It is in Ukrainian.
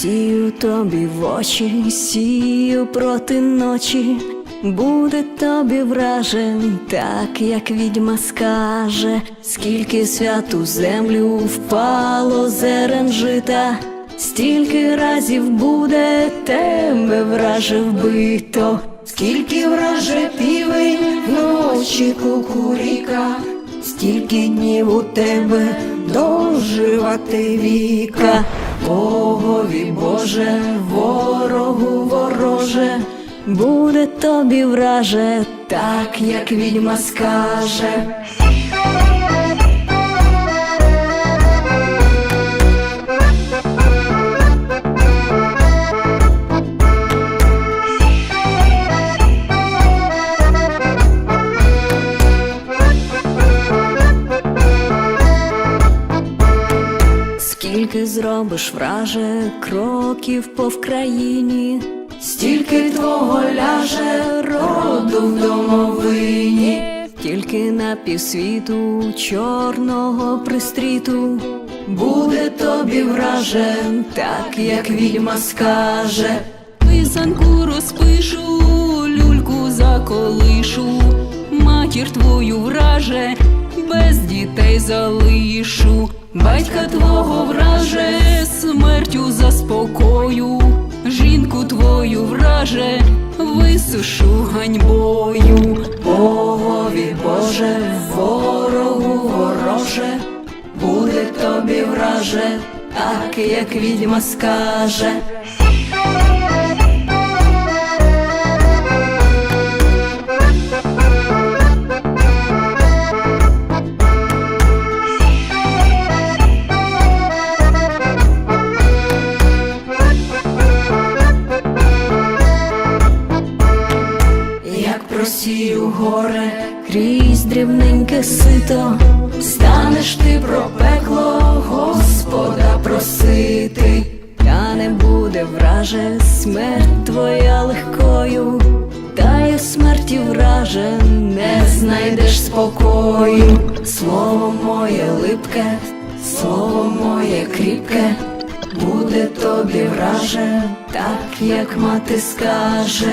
Сію тобі в очі, сію проти ночі, буде тобі вражен, так як відьма скаже, скільки святу землю впало зерен жита, стільки разів буде тебе враже вбито, скільки враже півень вночі кукуріка, стільки днів у тебе доживати віка. Богові Боже, ворогу вороже, буде тобі враже, так як відьма скаже. Скільки зробиш враже кроків по Вкраїні, стільки твого ляже роду в домовині, тільки на півсвіту чорного пристріту буде тобі враже, так як відьма скаже. Писанку розпишу, люльку заколишу, матір твою враже, без дітей залишу, батька твого враже, смертю заспокою, жінку твою враже, висушу ганьбою. Богові Боже, ворогу вороже, буде тобі враже, так як відьма скаже. Крізь дрібненьке сито, станеш ти про пекло, Господа просити, та не буде враже смерть твоя легкою, та й смерті враже не знайдеш спокою. Слово моє липке, слово моє кріпке, буде тобі враже, так як мати скаже.